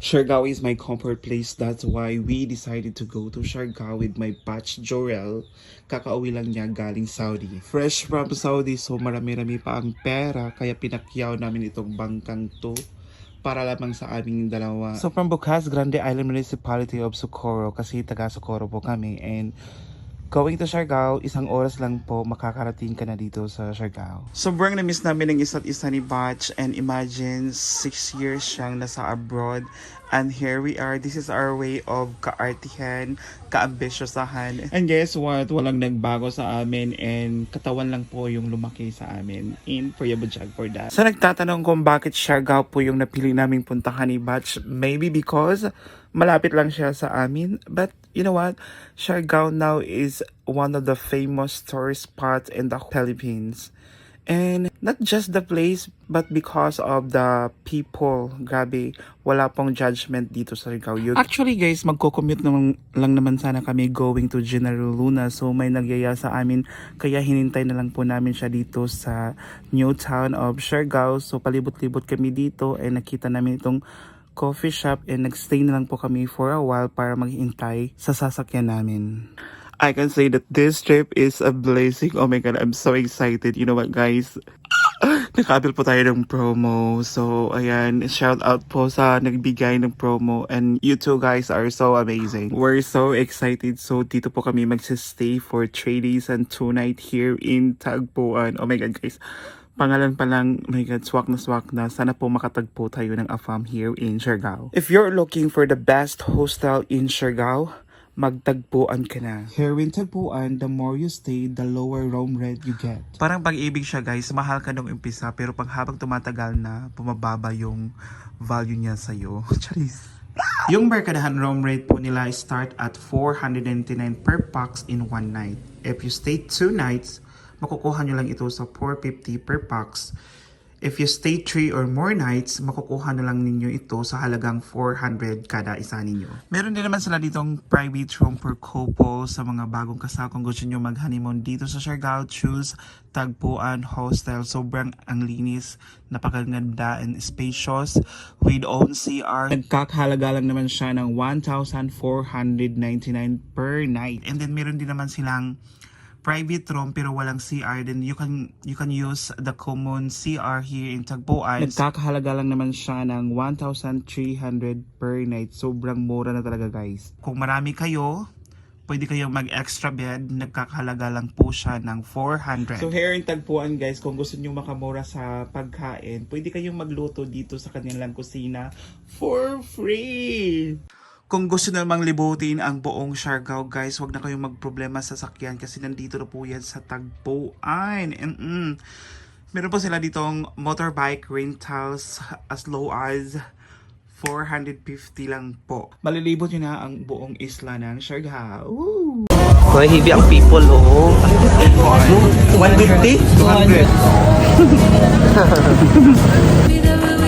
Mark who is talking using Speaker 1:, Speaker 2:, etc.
Speaker 1: Siargao is my comfort place. That's why we decided to go to Siargao with my batch Jorel. Kakauwi lang niya galing Saudi. Fresh from Saudi, so marami-rami pa ang pera. Kaya pinakyaw namin itong bangkang to para lamang sa aming dalawa. So from Bocas Grande Island Municipality of Socorro, kasi taga Socorro po kami. And Going to Siargao, isang oras lang po makakarating ka na dito sa Siargao. Sobrang na-miss namin ng isa't isa ni Batch and imagine, six years siyang nasa abroad and here we are. This is our way of kaartihan, kaambisyosahan. And guess what? Walang nagbago sa amin and katawan lang po yung lumaki sa amin. In Bajag for that. Sa nagtatanong kung bakit Siargao po yung napili naming puntahan ni Batch, maybe because malapit lang siya sa amin. But you know what? Siargao now is one of the famous tourist spots in the Philippines. And not just the place, but because of the people. Grabe, wala pong judgment dito sa Siargao. You- Actually guys, magko-commute naman, lang naman sana kami going to General Luna. So may nagyaya sa amin, kaya hinintay na lang po namin siya dito sa new town of Siargao. So palibot-libot kami dito and nakita namin itong coffee shop and nagstay na lang po kami for a while para maghintay sa sasakyan namin. I can say that this trip is a blessing. Oh my God, I'm so excited. You know what, guys? Nakabil po tayo ng promo. So, ayan, shout out po sa nagbigay ng promo. And you two guys are so amazing. We're so excited. So, dito po kami magsistay for 3 days and 2 night here in Tagpuan. Oh my God, guys. Pangalan pa lang, oh my God, swak na swak na. Sana po makatagpo tayo ng AFAM here in Siargao. If you're looking for the best hostel in Siargao, magtagpuan ka na. Here in Tagpuan, the more you stay, the lower room rent you get. Parang pag-ibig siya guys, mahal ka nung umpisa, pero pag habang tumatagal na, bumababa yung value niya sa'yo. Charis. Yung Mercadahan room rate po nila start at 499 per pax in one night. If you stay two nights, makukuha nyo lang ito sa 450 per pax. If you stay 3 or more nights, makukuha na lang ninyo ito sa halagang 400 kada isa ninyo. Meron din naman sila ditong private room for couple sa mga bagong kasal. Kung gusto nyo mag-honeymoon dito sa Siargao, choose Tagpuan Hostel. Sobrang ang linis, napakaganda and spacious with own CR. Nagkakahalaga lang naman siya ng 1,499 per night. And then meron din naman silang private room pero walang CR then you can you can use the common CR here in Tagpuan. Nagkakahalaga lang naman siya ng 1,300 per night. Sobrang mura na talaga guys. Kung marami kayo, pwede kayong mag-extra bed. Nagkakahalaga lang po siya ng 400. So here in Tagpuan guys, kung gusto niyo makamura sa pagkain, pwede kayong magluto dito sa kanilang kusina for free. Kung gusto namang libutin ang buong Siargao, guys, wag na kayong magproblema sa sakyan kasi nandito na po yan sa Tagpuan. And, mm, meron po sila ditong motorbike rentals as low as 450 lang po. Malilibot nyo na ang buong isla ng Siargao. Woo!
Speaker 2: Hoy, hibi ang people, oh. 150? 200.